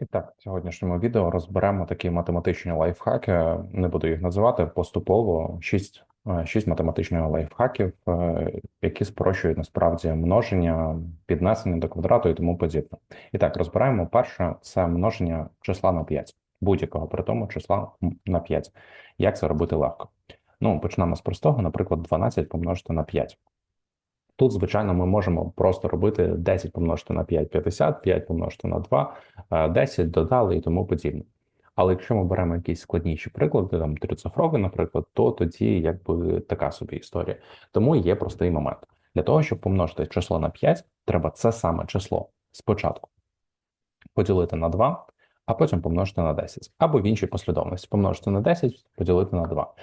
І так, в сьогоднішньому відео розберемо такі математичні лайфхаки. Не буду їх називати поступово. Шість, е, шість математичних лайфхаків, е, які спрощують насправді множення, піднесення до квадрату і тому подібне. І так, розбираємо перше це множення числа на 5, будь-якого при тому числа на 5. Як це робити легко? Ну, почнемо з простого, наприклад, 12 помножити на 5. Тут, звичайно, ми можемо просто робити 10 помножити на 5 – 50, 5 помножити на 2 – 10, додали і тому подібне. Але якщо ми беремо якісь складніші приклади, там трицифровий, наприклад, то тоді якби така собі історія. Тому є простий момент. Для того, щоб помножити число на 5, треба це саме число спочатку поділити на 2, а потім помножити на 10. Або в іншій послідовності помножити на 10, поділити на 2.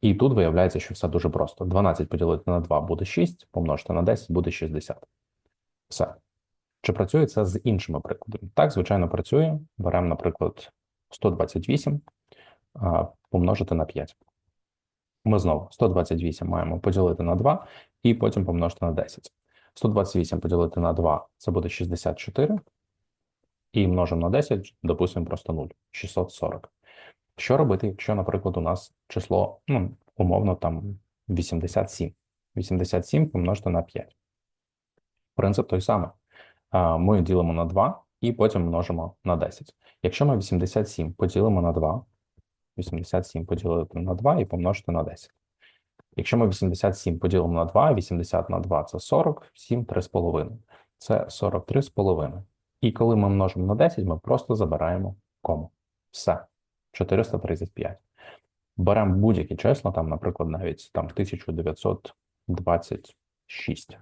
І тут виявляється, що все дуже просто. 12 поділити на 2 буде 6, помножити на 10 буде 60. Все. Чи працює це з іншими прикладами? Так, звичайно, працює. Беремо, наприклад, 128 помножити на 5. Ми знову 128 маємо поділити на 2 і потім помножити на 10. 128 поділити на 2 це буде 64. І множимо на 10, допустимо просто 0, 640. Що робити, якщо, наприклад, у нас число, ну, умовно, там 87. 87 помножити на 5. Принцип той самий. Ми ділимо на 2 і потім множимо на 10. Якщо ми 87 поділимо на 2, 87 поділити на 2 і помножити на 10. Якщо ми 87 поділимо на 2, 80 на 2 це 40, 7 – 3,5. Це 43,5. І коли ми множимо на 10, ми просто забираємо кому. Все. 435. Беремо будь-які числа, там, наприклад, навіть там 1926.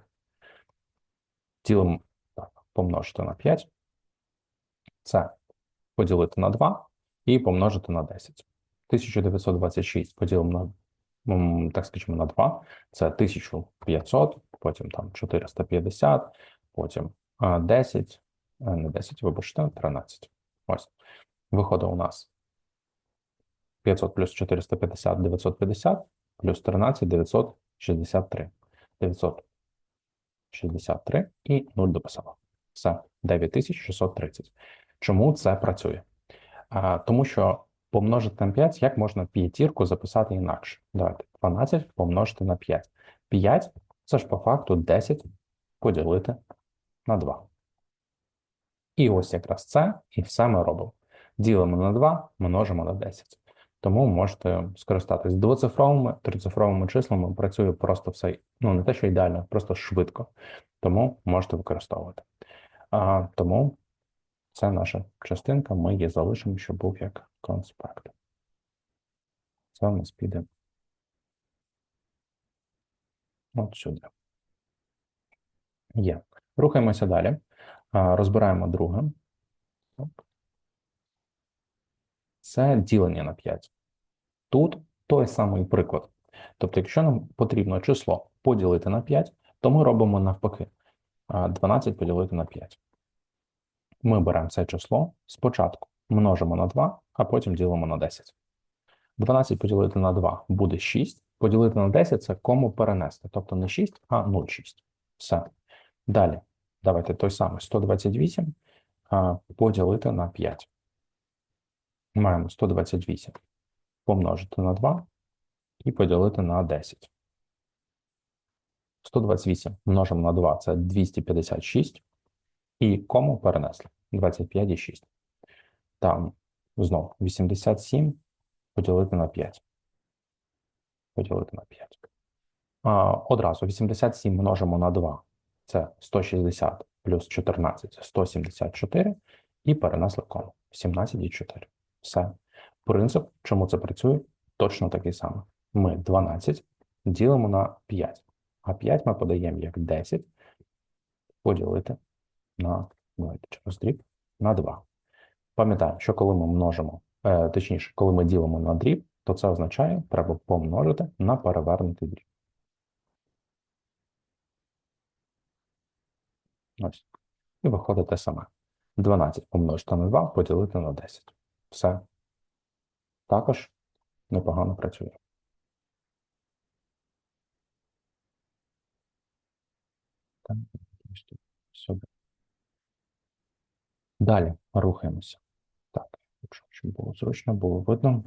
Ділимо помножити на 5. Це поділити на 2 і помножити на 10. 1926 поділимо на, так скажімо, на 2. Це 1500, потім там 450, потім 10, не 10, вибачте, 13. Ось. Виходить у нас 500 плюс 450 950, плюс 13 963. 963 і 0 дописала. Все, 9630. Чому це працює? А, Тому що помножити на 5, як можна п'ятірку записати інакше? Давайте 12 помножити на 5. 5 це ж по факту 10 поділити на 2. І ось якраз це і все ми робимо. Ділимо на 2, множимо на 10. Тому можете скористатись двоцифровими, трицифровими числами. Працює просто все, ну не те, що ідеально, просто швидко. Тому можете використовувати. А, Тому це наша частинка. Ми її залишимо, щоб був як конспект. Це у нас піде от сюди. Є. Рухаємося далі. Розбираємо друге. Це ділення на 5. Тут той самий приклад. Тобто, якщо нам потрібно число поділити на 5, то ми робимо навпаки 12 поділити на 5. Ми беремо це число спочатку множимо на 2, а потім ділимо на 10. 12 поділити на 2 буде 6. Поділити на 10 це кому перенести. Тобто не 6, а 0,6. Все. Далі. Давайте той самий 128 поділити на 5 маємо 128 помножити на 2 і поділити на 10. 128 множимо на 2 це 256. І кому перенесли 25,6. Там знову 87 поділити на 5. Поділити на 5. А, Одразу 87 множимо на 2. Це 160 плюс 14 174. І перенесли кому 17,4. Все. Принцип, чому це працює, точно такий самий. Ми 12 ділимо на 5, а 5 ми подаємо як 10 поділити на давайте через дріб на 2. Пам'ятаємо, що коли ми множимо, е, точніше, коли ми ділимо на дріб, то це означає, треба помножити на перевернутий дріб. Ось. І виходить те саме. 12 помножити на 2 поділити на 10. Все. Також непогано працює. Далі рухаємося. Так, щоб було зручно, було видно.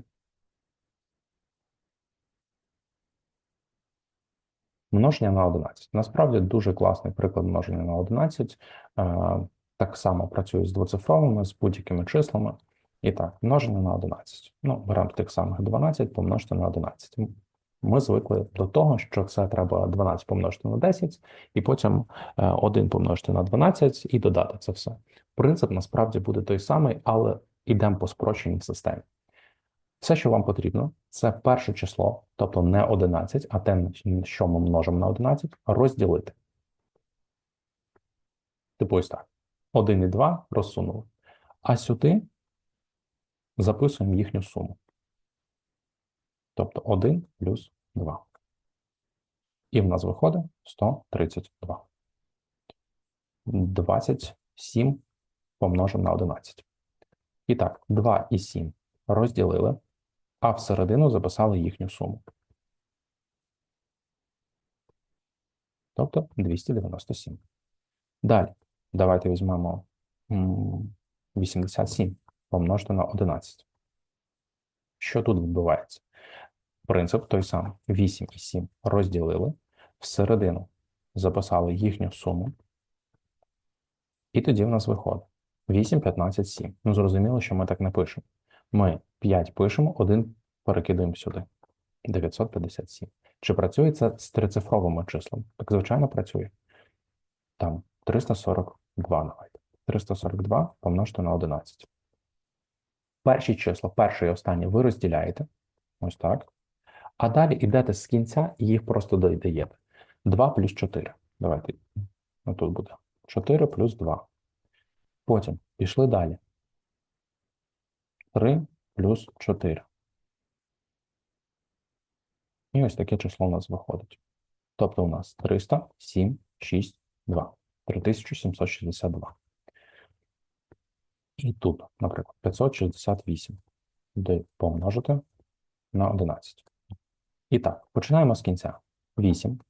Множення на 11. Насправді дуже класний приклад множення на 11. Е, Так само працює з двоцифровими, з будь-якими числами. І так, множення на 11. Ну, беремо тих самих 12 помножити на 11. Ми звикли до того, що це треба 12 помножити на 10, і потім 1 помножити на 12 і додати це все. Принцип насправді буде той самий, але йдемо по спрощеній системі. Все, що вам потрібно, це перше число, тобто не 11, а те, що ми множимо на 11, розділити. Типу ось так. 1 і 2 розсунули. А сюди записуємо їхню суму. Тобто 1 плюс 2. І в нас виходить 132. 27 помножимо на 11. І так, 2 і 7 розділили, а всередину записали їхню суму. Тобто 297. Далі, давайте візьмемо 87 помножити на 11. Що тут відбувається? Принцип той самий. 8 і 7 розділили, всередину записали їхню суму. І тоді в нас виходить 8, 15, 7. Ну, зрозуміло, що ми так не пишемо. Ми 5 пишемо, 1 перекидаємо сюди. 957. Чи працює це з трицифровими числами? Так, звичайно, працює. Там 342 давайте. 342 помножити на 11. Перші числа, перше і останнє, ви розділяєте. Ось так. А далі йдете з кінця і їх просто додаєте. 2 плюс 4. Давайте. Ну, тут буде 4 плюс 2. Потім пішли далі. 3 плюс 4. І ось таке число у нас виходить. Тобто у нас 300, 7, 6, 2. 3762. І тут, наприклад, 568. Де помножити на 11. І так, починаємо з кінця. 8.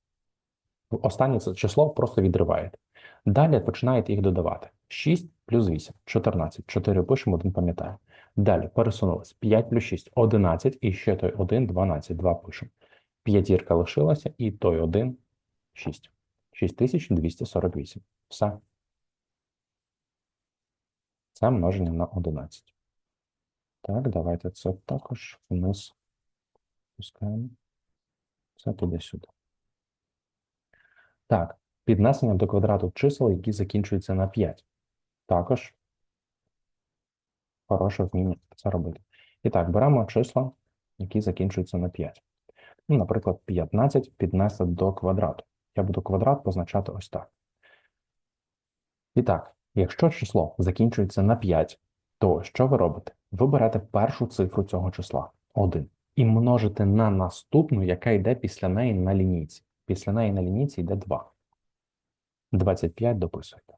Останнє це число просто відриваєте. Далі починаєте їх додавати. 6 плюс 8 14. 4 пишемо, 1 пам'ятаємо. Далі пересунулись. 5 плюс 6 11. І ще той 1, 12, 2 пишемо. П'ятірка лишилася, і той 1 6. 6248. Все. Це множення на 11. Так, давайте це також вниз пускаємо. Це туди-сюди. Так, піднесення до квадрату чисел, які закінчуються на 5. Також хороше вміння це робити. І так, беремо числа, які закінчуються на 5. Ну, Наприклад, 15 піднести до квадрату. Я буду квадрат позначати ось так. І так, якщо число закінчується на 5, то що ви робите? Ви берете першу цифру цього числа 1 і множите на наступну, яка йде після неї на лінійці. Після неї на лінійці йде 2. 25 дописуєте.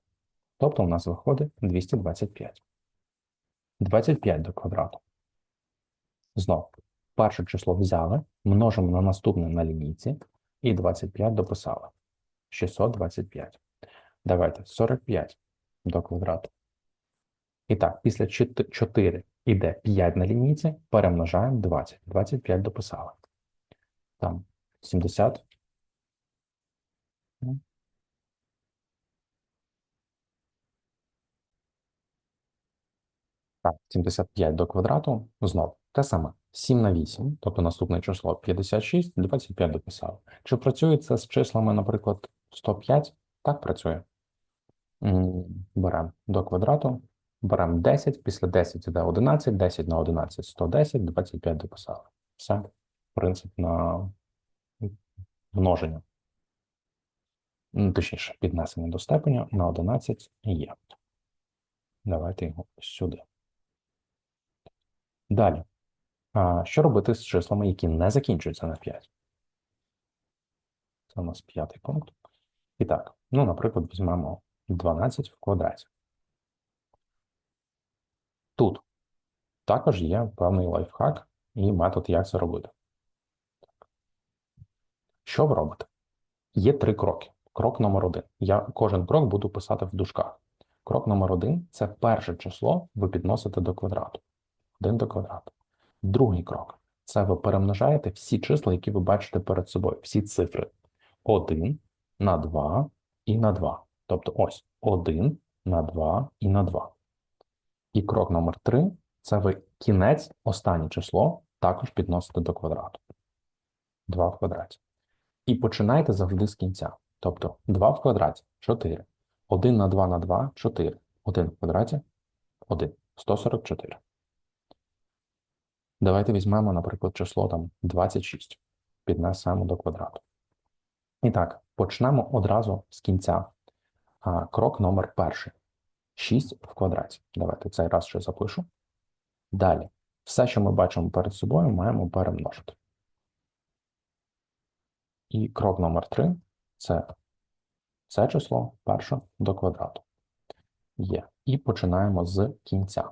Тобто у нас виходить 225. 25 до квадрату. Знову, перше число взяли, множимо на наступне на лінійці і 25 дописали. 625. Давайте 45 до квадрату. І так, після 4 іде 5 на лінійці, перемножаємо 20. 25 дописали. Там 70. Так, 75 до квадрату. Знов те саме. 7 на 8, тобто наступне число 56, 25 дописали. Чи працює це з числами, наприклад, 105? Так працює. Беремо до квадрату. Беремо 10, після 10 йде 11, 10 на 11 110, 25 дописали. Все. Принцип на множення. Точніше, піднесення до степеня на 11 є. Давайте його сюди. Далі. Що робити з числами, які не закінчуються на 5? Це у нас п'ятий пункт. І так, ну, наприклад, візьмемо 12 в квадраті. Тут також є певний лайфхак і метод, як це робити. Що ви робите? Є три кроки. Крок номер один. Я кожен крок буду писати в дужках. Крок номер один це перше число ви підносите до квадрату. 1 до квадрату. Другий крок. Це ви перемножаєте всі числа, які ви бачите перед собою, всі цифри. 1 на 2 і на 2. Тобто ось 1 на 2 і на 2. І крок номер 3 це ви кінець, останнє число також підносите до квадрату. 2 в квадраті. І починайте завжди з кінця. Тобто 2 в квадраті 4. 1 на 2 на 2 4. 1 в квадраті 1. 144. Давайте візьмемо, наприклад, число там 26. Піднесемо до квадрату. І так, почнемо одразу з кінця. Крок номер перший. 6 в квадраті. Давайте цей раз ще запишу. Далі. Все, що ми бачимо перед собою, маємо перемножити. І крок номер 3 це це число перше до квадрату. Є. І починаємо з кінця.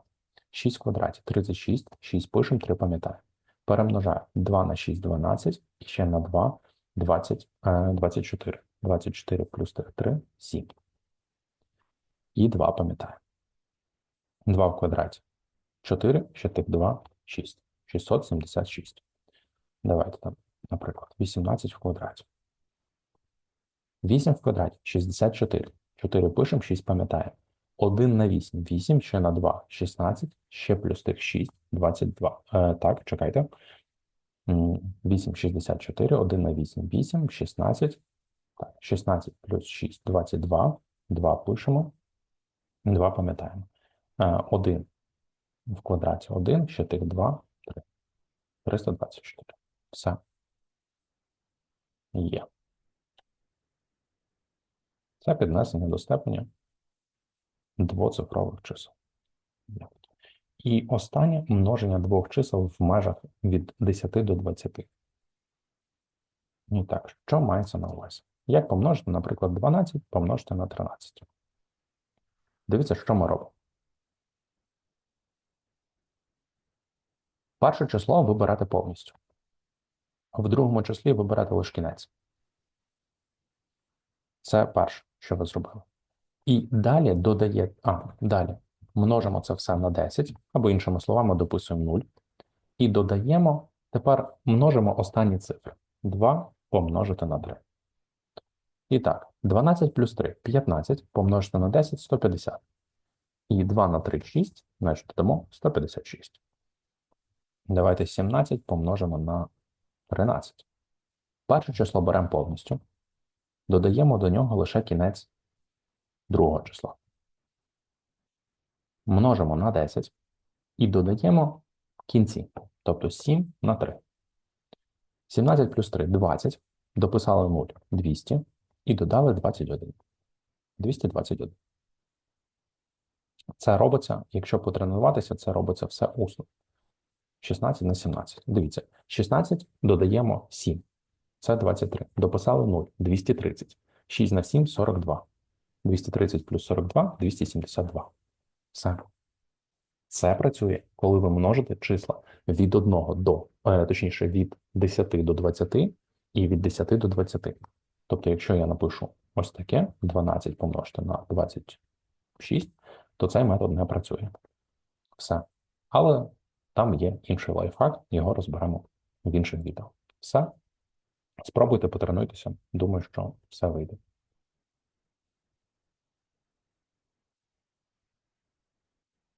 6 в квадраті 36, 6 пишемо, 3 пам'ятаємо. Перемножаю 2 на 6 12 і ще на 2 20, е, 24. 24 плюс 3 7. І 2 пам'ятаємо. 2 в квадраті 4, ще тих 2 6. 676. Давайте там, наприклад, 18 в квадраті. 8 в квадраті 64. 4 пишемо, 6 пам'ятаємо. 1 на 8, 8, ще на 2, 16, ще плюс тих 6, 22. Е, так, чекайте. 8, 64, 1 на 8, 8, 16. Так, 16 плюс 6, 22. 2 пишемо. 2 пам'ятаємо. Е, 1 в квадраті 1, ще тих 2, 3. 324. Все. Є. Це піднесення до степеня двоцифрових чисел. І останнє множення двох чисел в межах від 10 до 20. І так, що мається на увазі? Як помножити, наприклад, 12 помножити на 13? Дивіться, що ми робимо. Перше число ви берете повністю. В другому числі ви берете лише кінець. Це перше, що ви зробили. І далі додає, а, далі множимо це все на 10, або іншими словами, дописуємо 0. І додаємо, тепер множимо останні цифри. 2 помножити на 3. І так, 12 плюс 3 15 помножити на 10 150. І 2 на 3 6, значить додамо 156. Давайте 17 помножимо на 13. Перше число беремо повністю. Додаємо до нього лише кінець другого числа. Множимо на 10 і додаємо кінці, тобто 7 на 3. 17 плюс 3 20. Дописали 0 200 і додали 21. 221. Це робиться, якщо потренуватися, це робиться все усно. 16 на 17. Дивіться, 16 додаємо 7. Це 23. Дописали 0. 230. 6 на 7 42. 230 плюс 42 272. Все. Це працює, коли ви множите числа від 1 до, е, точніше, від 10 до 20 і від 10 до 20. Тобто, якщо я напишу ось таке: 12 помножити на 26, то цей метод не працює. Все. Але там є інший лайфхак, його розберемо в інших відео. Все. Спробуйте потренуйтеся. Думаю, що все вийде.